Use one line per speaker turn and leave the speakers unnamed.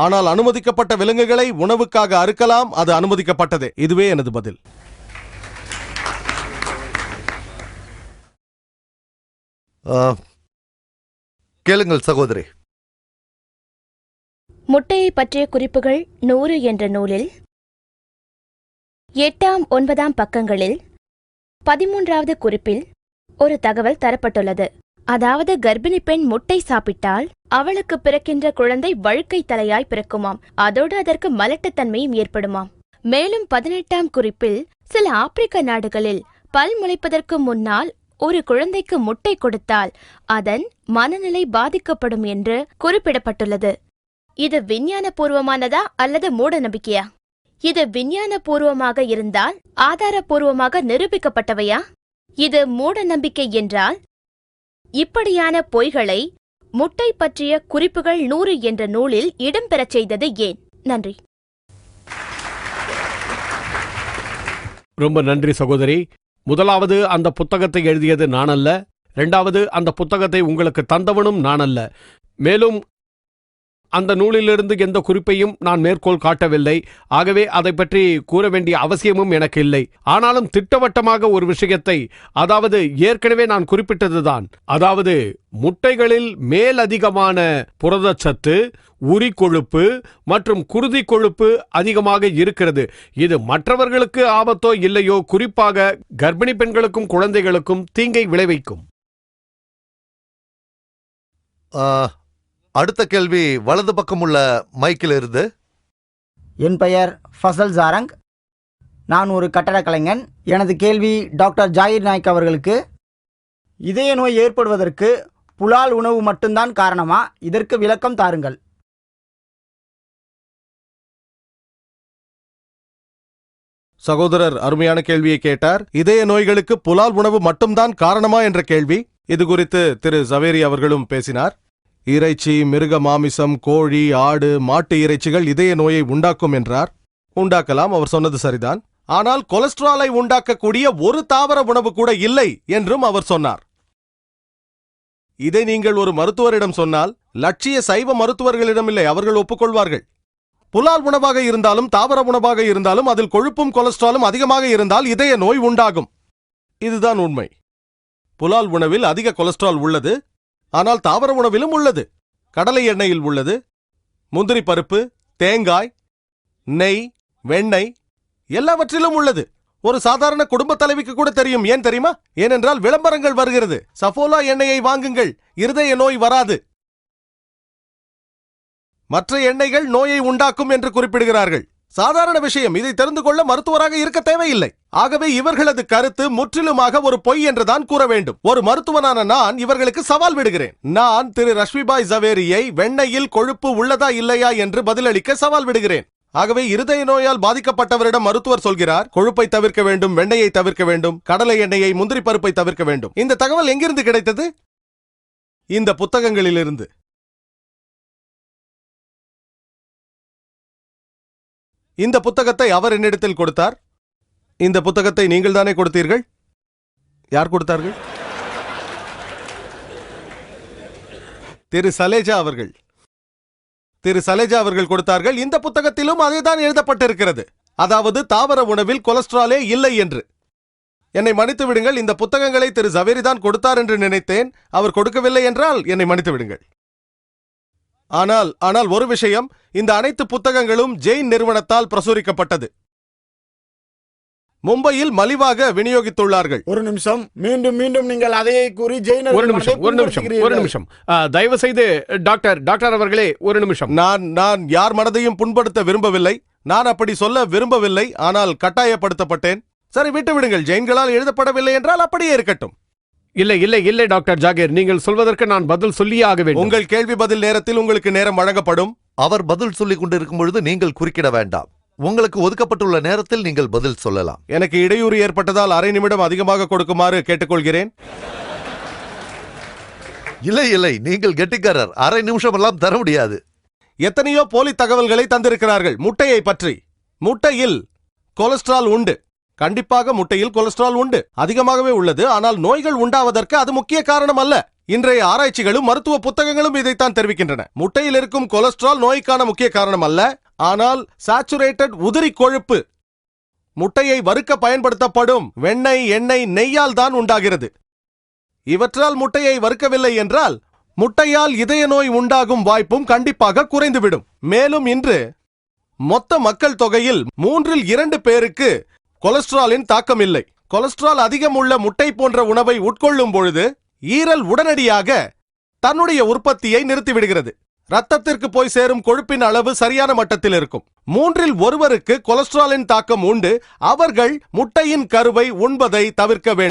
ஆனால் அனுமதிக்கப்பட்ட விலங்குகளை உணவுக்காக அறுக்கலாம் அது அனுமதிக்கப்பட்டதே. இதுவே எனது பதில்.
ஆ, கேளுங்கள் சகோதரி.
முட்டையை பற்றிய குறிப்புகள் நூறு என்ற நூலில் எட்டாம் ஒன்பதாம் பக்கங்களில் பதிமூன்றாவது குறிப்பில் ஒரு தகவல் தரப்பட்டுள்ளது. அதாவது கர்ப்பிணி பெண் முட்டை சாப்பிட்டால் அவளுக்கு பிறக்கின்ற குழந்தை வழுக்கை தலையாய் பிறக்குமாம். அதோடு அதற்கு மலட்டுத்தன்மையும் ஏற்படுமாம். மேலும் பதினெட்டாம் குறிப்பில் சில ஆப்பிரிக்க நாடுகளில் பல் முளைப்பதற்கு முன்னால் ஒரு குழந்தைக்கு முட்டை கொடுத்தால் அதன் மனநிலை பாதிக்கப்படும் என்று குறிப்பிடப்பட்டுள்ளது. இது விஞ்ஞானபூர்வமானதா அல்லது மூட நம்பிக்கையா? இது விஞ்ஞானபூர்வமாக இருந்தால் ஆதாரபூர்வமாக நிரூபிக்கப்பட்டவையா? இது மூட நம்பிக்கை என்றால் இப்படியான பொய்களை முட்டை பற்றிய குறிப்புகள் நூறு என்ற நூலில் இடம்பெறச் செய்தது ஏன்? நன்றி.
ரொம்ப நன்றி சகோதரி. முதலாவது அந்த புத்தகத்தை எழுதியது நானல்ல. ரெண்டாவது இரண்டாவது அந்த புத்தகத்தை உங்களுக்கு தந்தவனும் நானல்ல. மேலும் அந்த நூலிலிருந்து எந்த குறிப்பையும் நான் மேற்கோள் காட்டவில்லை. ஆகவே அதை பற்றி கூற வேண்டிய அவசியமும் எனக்கு இல்லை. ஆனாலும் திட்டவட்டமாக ஒரு விஷயத்தை அதாவது ஏற்கனவே நான் குறிப்பிட்டதுதான் அதாவது முட்டைகளில் மேலதிகமான புரதச்சத்து உரி கொழுப்பு மற்றும் குருதி கொழுப்பு அதிகமாக இருக்கிறது. இது மற்றவர்களுக்கு ஆபத்தோ இல்லையோ குறிப்பாக கர்ப்பிணி பெண்களுக்கும் குழந்தைகளுக்கும் தீங்கை விளைவிக்கும்.
அடுத்த கேள்வி வலது பக்கம் உள்ள மைக்கில் இருந்து.
என் பெயர் ஃபசல் ஜாரங் நான் ஒரு கட்டடக் கலைஞன். எனது கேள்வி டாக்டர் ஜாகிர் நாயக் அவர்களுக்கு. இதய நோய் ஏற்படுவதற்கு புலால் உணவு மட்டும்தான் காரணமா? இதற்கு விளக்கம் தாருங்கள்.
சகோதரர் அருமையான கேள்வியை கேட்டார். இதய நோய்களுக்கு புலால் உணவு மட்டும்தான் காரணமா? என்ற கேள்வி. இது குறித்து திரு. சவேரி அவர்களும் பேசினார். இறைச்சி மிருக மாமிசம் கோழி ஆடு மாட்டு இறைச்சிகள் இதய நோயை உண்டாக்கும் என்றார். உண்டாக்கலாம் அவர் சொன்னது சரிதான். ஆனால் கொலஸ்ட்ராலை உண்டாக்கக்கூடிய ஒரு தாவர உணவு கூட இல்லை என்றும் அவர் சொன்னார். இதை நீங்கள் ஒரு மருத்துவரிடம் சொன்னால் லட்சிய சைவ மருத்துவர்களிடம் இல்லை அவர்கள் ஒப்புக்கொள்வார்கள். புலால் உணவாக இருந்தாலும் தாவர உணவாக இருந்தாலும் அதில் கொழுப்பும் கொலஸ்ட்ராலும் அதிகமாக இருந்தால் இதய நோய் உண்டாகும். இதுதான் உண்மை. புலால் உணவில் அதிக கொலஸ்ட்ரால் உள்ளது ஆனால் தாவர உணவிலும் உள்ளது. கடலை எண்ணெயில் உள்ளது. முந்திரி பருப்பு தேங்காய் நெய் வெண்ணெய் எல்லாவற்றிலும் உள்ளது. ஒரு சாதாரண குடும்ப தலைவிக்கு கூட தெரியும். ஏன் தெரியுமா? ஏனென்றால் விளம்பரங்கள் வருகிறது. சஃபோலா எண்ணெயை வாங்குங்கள். இருதய நோய் வராது. மற்ற எண்ணெய்கள் நோயை உண்டாக்கும் என்று குறிப்பிடுகிறார்கள். சாதாரண விஷயம். இதை தெரிந்து கொள்ள மருத்துவராக இருக்க தேவையில்லை. ஆகவே இவர்களது கருத்து முற்றிலுமாக ஒரு பொய் என்றுதான் கூற வேண்டும். ஒரு மருத்துவனான நான் இவர்களுக்கு சவால் விடுகிறேன். நான் திரு ரஷ்மிபாய் ஜவேரியை வெண்ணையில் கொழுப்பு உள்ளதா இல்லையா என்று பதிலளிக்க சவால் விடுகிறேன். ஆகவே இருதய நோயால் பாதிக்கப்பட்டவரிடம் மருத்துவர் சொல்கிறார் கொழுப்பை தவிர்க்க வேண்டும் வெண்ணையை தவிர்க்க வேண்டும் கடலை எண்ணெயை முந்திரி பருப்பை தவிர்க்க வேண்டும். இந்த தகவல் எங்கிருந்து கிடைத்தது? இந்த புத்தகங்களிலிருந்து. இந்த புத்தகத்தை அவர் என்னிடத்தில் கொடுத்தார். இந்த புத்தகத்தை நீங்கள் தானே கொடுத்தீர்கள்? யார் கொடுத்தார்கள்? திரு சலேஜா அவர்கள். திரு சலேஜா அவர்கள் கொடுத்தார்கள் இந்த புத்தகத்திலும் அதேதான் எழுதப்பட்டிருக்கிறது. அதாவது தாவர உணவில் கொலஸ்ட்ராலே இல்லை என்று. என்னை மன்னித்து விடுங்கள் இந்த புத்தகங்களை திரு ஜவேரி தான் கொடுத்தார் என்று நினைத்தேன் அவர் கொடுக்கவில்லை என்றால் என்னை மன்னித்து விடுங்கள். ஆனால் ஆனால் ஒரு விஷயம் இந்த அனைத்து புத்தகங்களும் ஜெயின் நிறுவனத்தால் பிரசுரிக்கப்பட்டது. மும்பையில் மலிவாக விநியோகித்துள்ளார்கள்.
ஒரு நிமிஷம் மீண்டும் மீண்டும் நீங்கள் அதையே கூறி ஜெயினர்
ஒரு நிமிஷம் ஒரு நிமிஷம் ஒரு நிமிஷம். தயவு செய்து டாக்டர் டாக்டர் அவர்களே ஒரு நிமிஷம்.
நான் நான் யார் மனதையும் புண்படுத்த விரும்பவில்லை. நான் அப்படி சொல்ல விரும்பவில்லை ஆனால் கட்டாயப்படுத்தப்பட்டேன். சரி விட்டு விடுங்கள் ஜெயின்களால் எழுதப்படவில்லை என்றால் அப்படியே இருக்கட்டும்.
இல்லை இல்லை இல்லை டாக்டர் ஜாகீர். நீங்கள் சொல்வதற்கு நான் பதில் சொல்லியே ஆக வேண்டும்.
உங்கள் கேள்வி பதில் நேரத்தில் உங்களுக்கு நேரம் வழங்கப்படும்.
அவர் பதில் சொல்லிக் கொண்டிருக்கும் பொழுது நீங்கள் குறுக்கிட வேண்டாம். உங்களுக்கு ஒதுக்கப்பட்டுள்ள நேரத்தில் நீங்கள் பதில் சொல்லலாம்.
எனக்கு இடையூறு ஏற்பட்டதால் அரை நிமிடம் அதிகமாக கொடுக்குமாறு கேட்டுக்கொள்கிறேன்.
இல்லை இல்லை நீங்கள் கெட்டிக்காரர். அரை நிமிஷம் எல்லாம் தர முடியாது.
எத்தனையோ போலி தகவல்களை தந்திருக்கிறார்கள். முட்டையை பற்றி. முட்டையில் கொலஸ்ட்ரால் உண்டு. கண்டிப்பாக முட்டையில் கொலஸ்ட்ரால் உண்டு. அதிகமாகவே உள்ளது. ஆனால் நோய்கள் உண்டாவதற்கு அது முக்கிய காரணம் அல்ல இன்றைய ஆராய்ச்சிகளும் மருத்துவ புத்தகங்களும் இதைத்தான் தெரிவிக்கின்றன. முட்டையில் இருக்கும் கொலஸ்ட்ரால் நோய்க்கான முக்கிய காரணம் அல்ல ஆனால் சாச்சுரேட்டட் உதிரி கொழுப்பு முட்டையை வறுக்க பயன்படுத்தப்படும். வெண்ணெய் எண்ணெய் நெய்யால் தான் உண்டாகிறது. இவற்றால் முட்டையை வறுக்கவில்லை என்றால் முட்டையால் இதய நோய் உண்டாகும் வாய்ப்பும் கண்டிப்பாக குறைந்துவிடும். மேலும் இன்று மொத்த மக்கள் தொகையில் மூன்றில் இரண்டு பேருக்கு கொலஸ்ட்ராலின் தாக்கம் இல்லை கொலஸ்ட்ரால் அதிகம் உள்ள முட்டை போன்ற உணவை உட்கொள்ளும் பொழுது ஈரல் உடனடியாக தன்னுடைய உற்பத்தியை நிறுத்திவிடுகிறது. ரத்தத்திற்கு போய் சேரும் கொழுப்பின் அளவு சரியான மட்டத்தில் இருக்கும். மூன்றில் ஒருவருக்கு கொலஸ்ட்ராலின் தாக்கம் உண்டு. அவர்கள் முட்டையின் கருவை உண்பதை தவிர்க்க வேண்டும்.